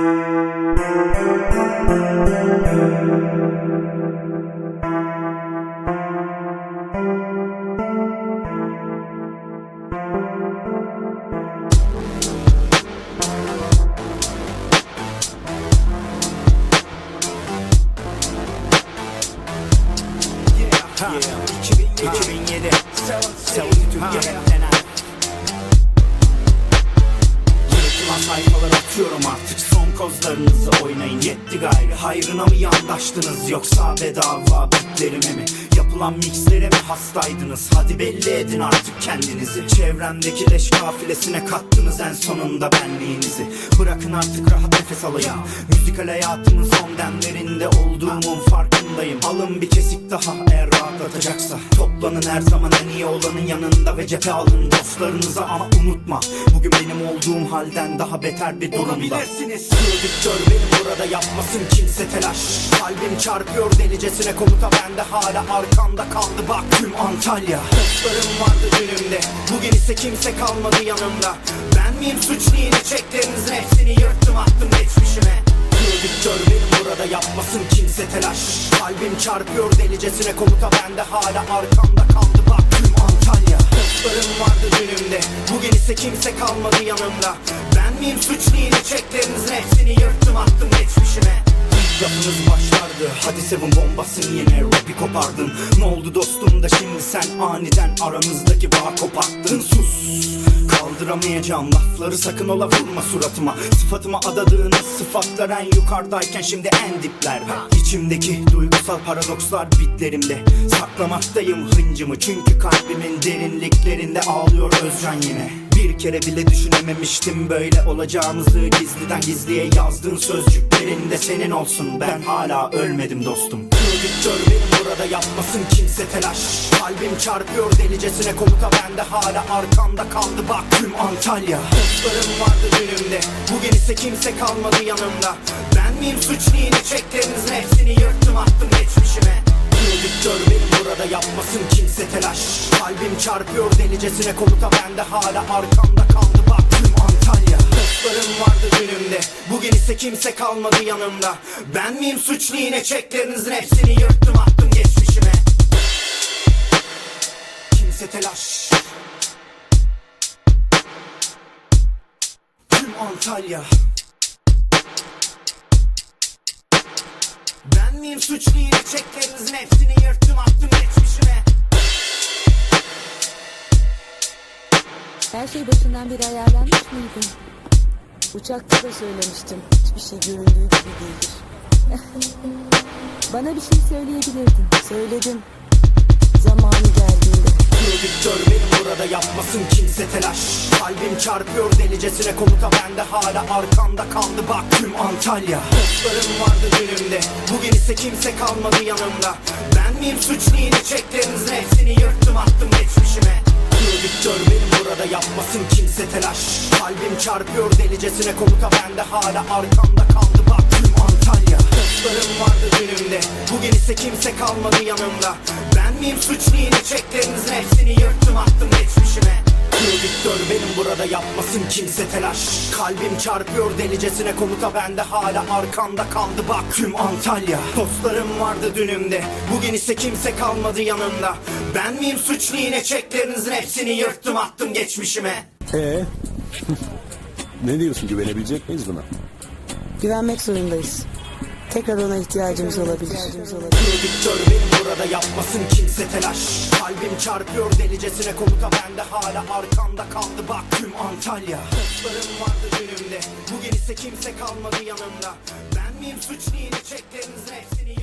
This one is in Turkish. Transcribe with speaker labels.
Speaker 1: Ha, 2007 Savucu Türkiye denen Yırtılan sayfalar atıyorum artık kozlarınızı oynayın yetti gayrı. Hayrına mı yandaştınız yoksa bedava bitlerime mi? Yapılan mixlere mi hastaydınız? Hadi belli edin artık kendinizi. Çevremdeki leş kafilesine kattınız en sonunda benliğinizi. Bırakın artık rahat nefes alayım Müzikal hayatımın son demlerinde olduğumun farkındayım. Alın bir kesik daha eğer rahatlatacaksa. Toplanın her zaman en iyi olanın yanında ve cephe alın dostlarınıza. Ama unutma Bugün benim olduğum halden daha beter bir durumda. Olabilirsiniz Prodüktör benim burada yapmasın kimse telaş. Kalbim çarpıyor delicesine komuta bende hala arkamda kaldı. Bak tüm Antalya. Dostlarım vardı dünümde Bugün ise kimse kalmadı yanımda. Ben miyim suçlu yine çeklerinizin hepsini yırttım attım geçmişime. Prodüktör benim burada yapmasın kimse telaş. Kalbim çarpıyor delicesine komuta bende hala arkamda kaldı. Bak tüm Antalya. Dostlarım vardı dünümde Bugün ise kimse kalmadı yanımda miyim yine çeklerinizin hepsini yırttım attım geçmişime. Lafınız başlardı. Hadi seven bombasın yine rapi kopardın. Ne oldu dostum da şimdi sen aniden aramızdaki bağ koparttın? Sus! Kaldıramayacağım lafları sakın ola vurma suratıma. Sıfatıma adadığınız sıfatlar en yukarıdayken şimdi en diplerde İçimdeki duygusal paradokslar bitlerimde. Saklamaktayım hıncımı çünkü kalbimin derinliklerinde ağlıyor Özcan yine bir kere bile düşünememiştim böyle olacağımızı. Gizliden gizliye yazdığın sözcüklerinde senin olsun. Ben hala ölmedim dostum. Prodüktör benim burada yapmasın kimse telaş. Kalbim çarpıyor delicesine komuta bende hala arkamda kaldı. Bak tüm Antalya. Dostlarım vardı dünümde Bugün ise kimse kalmadı yanımda. Ben miyim suçlu yine hepsini yırttım attım geçmişime Prodüktör benim burada yapmasın kimse telaş. Kalbim çarpıyor delicesine komuta bende hala arkamda kaldı. Bak tüm Antalya Dostlarım vardı dünümde Bugün ise kimse kalmadı yanımda. Ben miyim suçlu? Yine çeklerinizin hepsini yırttım attım geçmişime. Kimse telaş. Tüm Antalya Ben miyim suçlu yine çeklerinizin hepsini yırttım attım geçmişime
Speaker 2: Her şey başından beri ayarlanmış mıydı? Uçakta da söylemiştim. Hiçbir şey göründüğü gibi değildir. Bana bir şey söyleyebilirdin. Söyledim. Zamanı geldiğinde.
Speaker 1: Prodüktör benim burada yapmasın kimse telaş. Kalbim çarpıyor delicesine komuta bende hala arkamda kaldı. Bak tüm Antalya. Dostlarım vardı dünümde Bugün ise kimse kalmadı yanımda. Ben miyim suçlu yine çeklerinizin hepsini yırttım attım geçmişime. Prodüktör benim burada yapmasın kimse telaş. Kalbim çarpıyor delicesine komuta bende hala arkamda kaldı. Bak tüm Antalya. Dostlarım vardı dünümde Bugün ise kimse kalmadı yanımda. Ben miyim suçlu yine çeklerinizin hepsini yapmasın kimse telaş. Kalbim çarpıyor delicesine komuta. Bende hala arkamda kaldı bak. Tüm Antalya Dostlarım vardı dünümde. Bugün ise kimse kalmadı yanımda. Ben miyim suçlu yine? Çeklerinizin hepsini yırttım attım geçmişime.
Speaker 3: Ee? ne diyorsun güvenebilecek miyiz buna?
Speaker 2: Güvenmek zorundayız. Tekrar ona ihtiyacımız olabilir.
Speaker 1: Prodüktör benim burada yapmasın kimse telaş. Kalbim çarpıyor delicesine komuta bende hala arkamda kaldı. Bak tüm Antalya. Dostlarım vardı dünümde Bugün ise kimse kalmadı yanımda. Ben miyim yine çeklerinizin hepsini